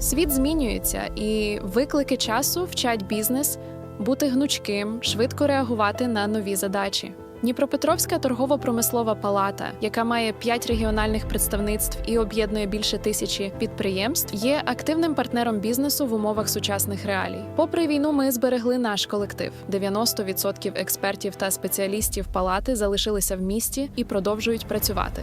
Світ змінюється, і виклики часу вчать бізнес бути гнучким, швидко реагувати на нові задачі. Дніпропетровська торгово-промислова палата, яка має п'ять регіональних представництв і об'єднує більше тисячі підприємств, є активним партнером бізнесу в умовах сучасних реалій. Попри війну, ми зберегли наш колектив. 90% експертів та спеціалістів палати залишилися в місті і продовжують працювати.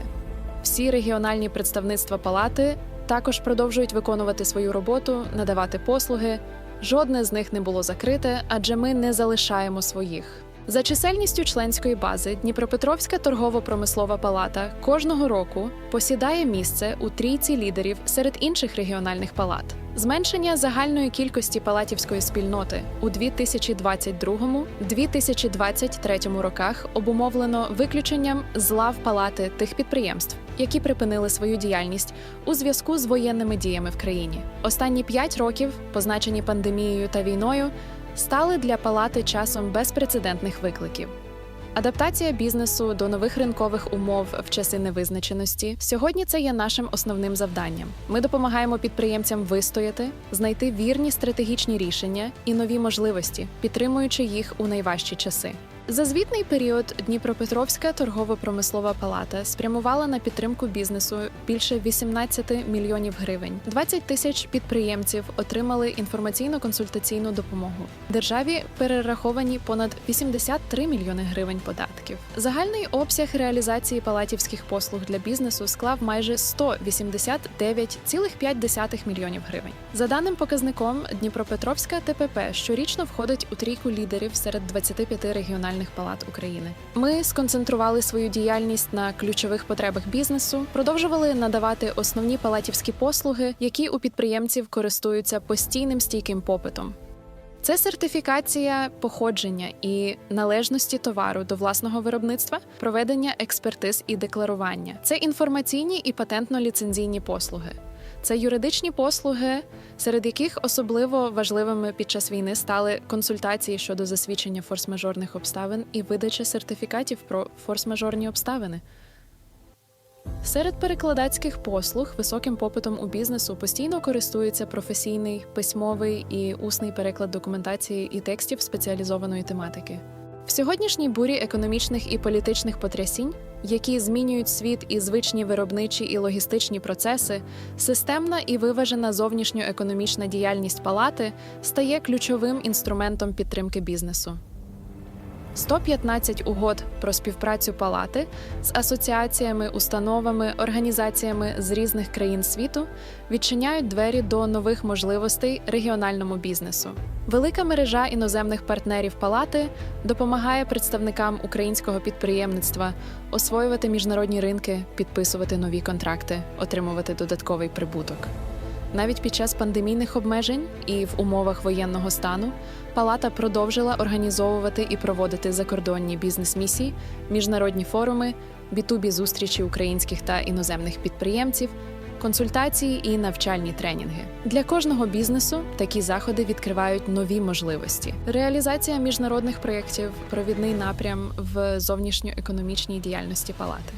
Всі регіональні представництва палати також продовжують виконувати свою роботу, надавати послуги. Жодне з них не було закрите, адже ми не залишаємо своїх. За чисельністю членської бази Дніпропетровська торгово-промислова палата кожного року посідає місце у трійці лідерів серед інших регіональних палат. Зменшення загальної кількості палатівської спільноти у 2022-2023 роках обумовлено виключенням з лав палати тих підприємств, які припинили свою діяльність у зв'язку з воєнними діями в країні. Останні п'ять років, позначені пандемією та війною, стали для палати часом безпрецедентних викликів. Адаптація бізнесу до нових ринкових умов в часи невизначеності сьогодні це є нашим основним завданням. Ми допомагаємо підприємцям вистояти, знайти вірні стратегічні рішення і нові можливості, підтримуючи їх у найважчі часи. За звітний період Дніпропетровська торгово-промислова палата спрямувала на підтримку бізнесу більше 18 мільйонів гривень. 20 тисяч підприємців отримали інформаційно-консультаційну допомогу. Державі перераховані понад 83 мільйони гривень податків. Загальний обсяг реалізації палатівських послуг для бізнесу склав майже 189,5 мільйонів гривень. За даним показником, Дніпропетровська ТПП щорічно входить у трійку лідерів серед 25 регіональних палат України. Ми сконцентрували свою діяльність на ключових потребах бізнесу, продовжували надавати основні палатівські послуги, які у підприємців користуються постійним стійким попитом. Це сертифікація походження і належності товару до власного виробництва, проведення експертиз і декларування. Це інформаційні і патентно-ліцензійні послуги. Це юридичні послуги, серед яких особливо важливими під час війни стали консультації щодо засвідчення форс-мажорних обставин і видача сертифікатів про форс-мажорні обставини. Серед перекладацьких послуг високим попитом у бізнесу постійно користується професійний, письмовий і усний переклад документації і текстів спеціалізованої тематики. В сьогоднішній бурі економічних і політичних потрясінь, які змінюють світ і звичні виробничі і логістичні процеси, системна і виважена зовнішньоекономічна діяльність палати стає ключовим інструментом підтримки бізнесу. 115 угод про співпрацю палати з асоціаціями, установами, організаціями з різних країн світу відчиняють двері до нових можливостей регіональному бізнесу. Велика мережа іноземних партнерів палати допомагає представникам українського підприємництва освоювати міжнародні ринки, підписувати нові контракти, отримувати додатковий прибуток. Навіть під час пандемійних обмежень і в умовах воєнного стану палата продовжила організовувати і проводити закордонні бізнес-місії, міжнародні форуми, B2B зустрічі українських та іноземних підприємців, консультації і навчальні тренінги. Для кожного бізнесу такі заходи відкривають нові можливості. Реалізація міжнародних проєктів провідний напрям в зовнішньоекономічній діяльності палати.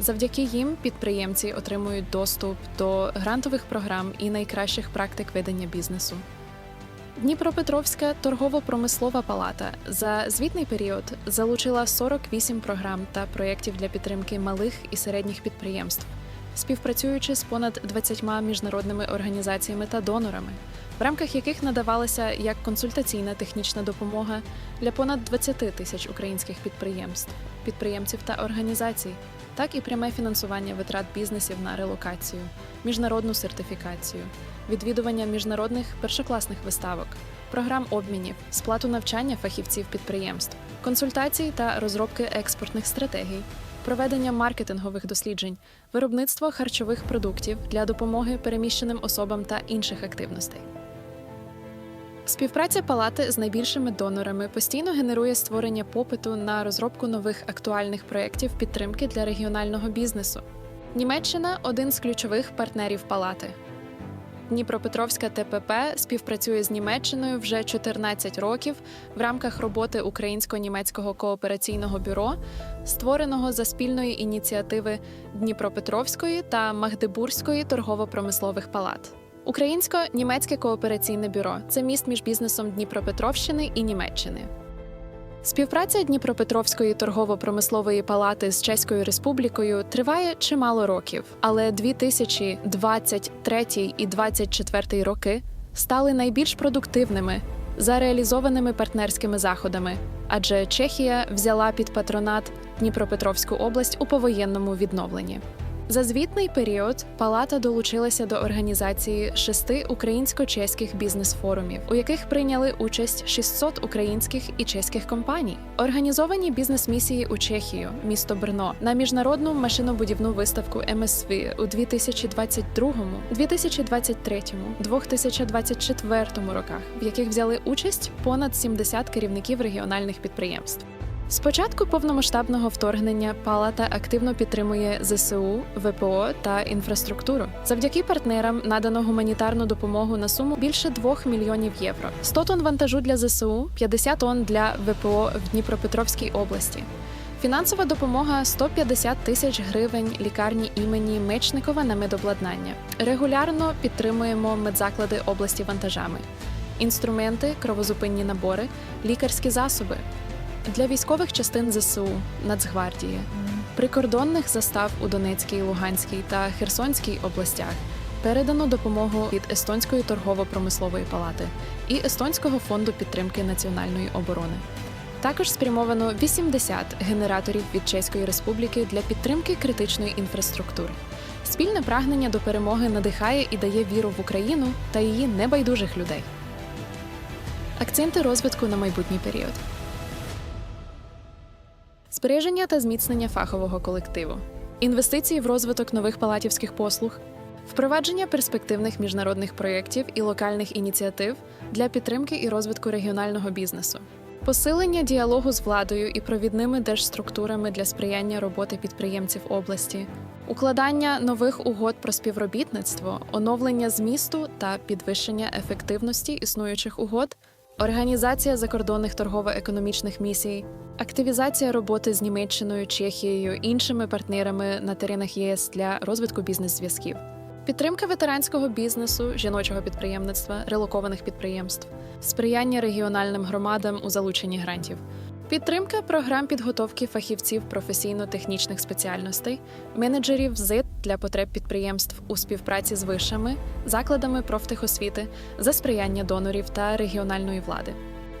Завдяки їм підприємці отримують доступ до грантових програм і найкращих практик ведення бізнесу. Дніпропетровська торгово-промислова палата за звітний період залучила 48 програм та проєктів для підтримки малих і середніх підприємств, співпрацюючи з понад 20 міжнародними організаціями та донорами, в рамках яких надавалася як консультаційна технічна допомога для понад 20 тисяч українських підприємств, підприємців та організацій, так і пряме фінансування витрат бізнесів на релокацію, міжнародну сертифікацію, відвідування міжнародних першокласних виставок, програм обмінів, сплату навчання фахівців підприємств, консультацій та розробки експортних стратегій, проведення маркетингових досліджень, виробництво харчових продуктів для допомоги переміщеним особам та інших активностей. Співпраця палати з найбільшими донорами постійно генерує створення попиту на розробку нових актуальних проєктів підтримки для регіонального бізнесу. Німеччина один з ключових партнерів палати. Дніпропетровська ТПП співпрацює з Німеччиною вже 14 років в рамках роботи Українсько-німецького коопераційного бюро, створеного за спільної ініціативи Дніпропетровської та Магдебурзької торгово-промислових палат. Українсько-німецьке коопераційне бюро це міст між бізнесом Дніпропетровщини і Німеччини. Співпраця Дніпропетровської торгово-промислової палати з Чеською Республікою триває чимало років, але 2023 і 2024 роки стали найбільш продуктивними за реалізованими партнерськими заходами, адже Чехія взяла під патронат Дніпропетровську область у повоєнному відновленні. За звітний період палата долучилася до організації шести українсько-чеських бізнес-форумів, у яких прийняли участь 600 українських і чеських компаній. Організовані бізнес-місії у Чехію, місто Брно, на міжнародну машинобудівну виставку МСВ у 2022, 2023, 2024 роках, в яких взяли участь понад 70 керівників регіональних підприємств. З початку повномасштабного вторгнення Палата активно підтримує ЗСУ, ВПО та інфраструктуру. Завдяки партнерам надано гуманітарну допомогу на суму більше 2 мільйонів євро, 100 тонн вантажу для ЗСУ, 50 тонн для ВПО в Дніпропетровській області. Фінансова допомога 150 тисяч гривень лікарні імені Мечникова на медобладнання. Регулярно підтримуємо медзаклади області вантажами, інструменти, кровозупинні набори, лікарські засоби для військових частин ЗСУ, Нацгвардії, прикордонних застав у Донецькій, Луганській та Херсонській областях передано допомогу від Естонської торгово-промислової палати і Естонського фонду підтримки національної оборони. Також спрямовано 80 генераторів від Чеської Республіки для підтримки критичної інфраструктури. Спільне прагнення до перемоги надихає і дає віру в Україну та її небайдужих людей. Акценти розвитку на майбутній період. Збереження та зміцнення фахового колективу, інвестиції в розвиток нових палатівських послуг, впровадження перспективних міжнародних проєктів і локальних ініціатив для підтримки і розвитку регіонального бізнесу, посилення діалогу з владою і провідними держструктурами для сприяння роботи підприємців області, укладання нових угод про співробітництво, оновлення змісту та підвищення ефективності існуючих угод. Організація закордонних торгово-економічних місій, активізація роботи з Німеччиною, Чехією, іншими партнерами на теренах ЄС для розвитку бізнес-зв'язків, підтримка ветеранського бізнесу, жіночого підприємництва, релокованих підприємств, сприяння регіональним громадам у залученні грантів, підтримка програм підготовки фахівців професійно-технічних спеціальностей, менеджерів ЗИТ для потреб підприємств у співпраці з вишами, закладами профтехосвіти за сприяння донорів та регіональної влади.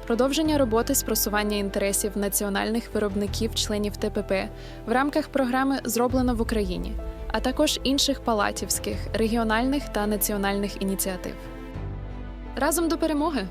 Продовження роботи з просування інтересів національних виробників членів ТПП в рамках програми Зроблено в Україні, а також інших палатівських, регіональних та національних ініціатив. Разом до перемоги!